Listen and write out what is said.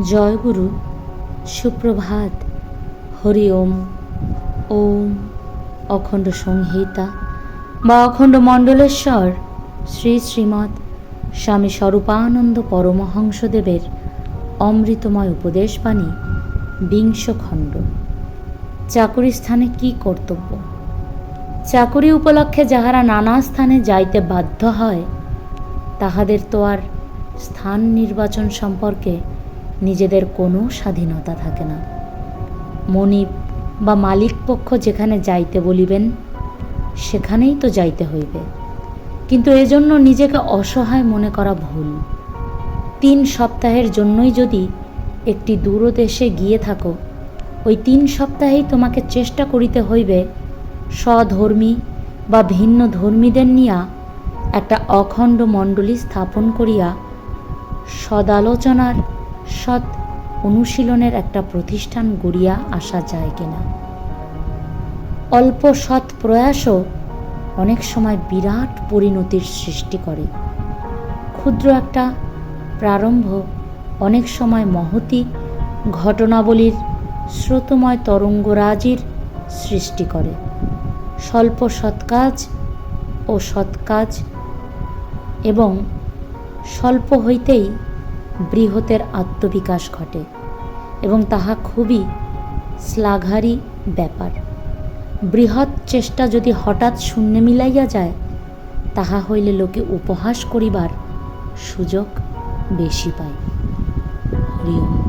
জয় গুরু। সুপ্রভাত। হরি ওম। ওম অখণ্ড সংহিতা বা অখণ্ড মণ্ডলেশ্বর শ্রী শ্রীমৎ স্বামী স্বরূপানন্দ পরমহংসদেবের অমৃতময় উপদেশবাণী বিংশ খণ্ড চাকরি স্থানে কি কর্তব্য? চাকরি উপলক্ষে যাহারা নানা স্থানে যাইতে বাধ্য হয়, তাহাদের তো আর স্থান নির্বাচন সম্পর্কে নিজেদের কোনো স্বাধীনতা থাকে না। মনিব বা মালিক পক্ষ যেখানে যাইতে বলিবেন, সেখানেই তো যাইতে হইবে। কিন্তু এজন্য নিজেকে অসহায় মনে করা ভুল। তিন সপ্তাহের জন্যই যদি একটি দূরদেশে গিয়ে থাকো, ওই তিন সপ্তাহেই তোমাকে চেষ্টা করিতে হইবে স্বধর্মী বা ভিন্ন ধর্মীদের নিয়া একটা অখণ্ড মণ্ডলী স্থাপন করিয়া সদালোচনার সৎ অনুশীলনের একটা প্রতিষ্ঠান গড়িয়া আসা যায় কিনা? অল্প সৎ প্রয়াসও অনেক সময় বিরাট পরিণতির সৃষ্টি করে। ক্ষুদ্র একটা প্রারম্ভ অনেক সময় মহতি ঘটনাবলীর স্রোতময় তরঙ্গরাজির সৃষ্টি করে। স্বল্প সৎকাজ ও সৎকাজ এবং স্বল্প হইতেই বৃহতের আত্মবিকাশ ঘটে এবং তাহা খুবই শ্লাঘারী ব্যাপার। বৃহৎ চেষ্টা যদি হঠাৎ শূন্যে মিলাইয়া যায়, তাহা হইলে লোকে উপহাস করিবার সুযোগ বেশি পায়। ওম।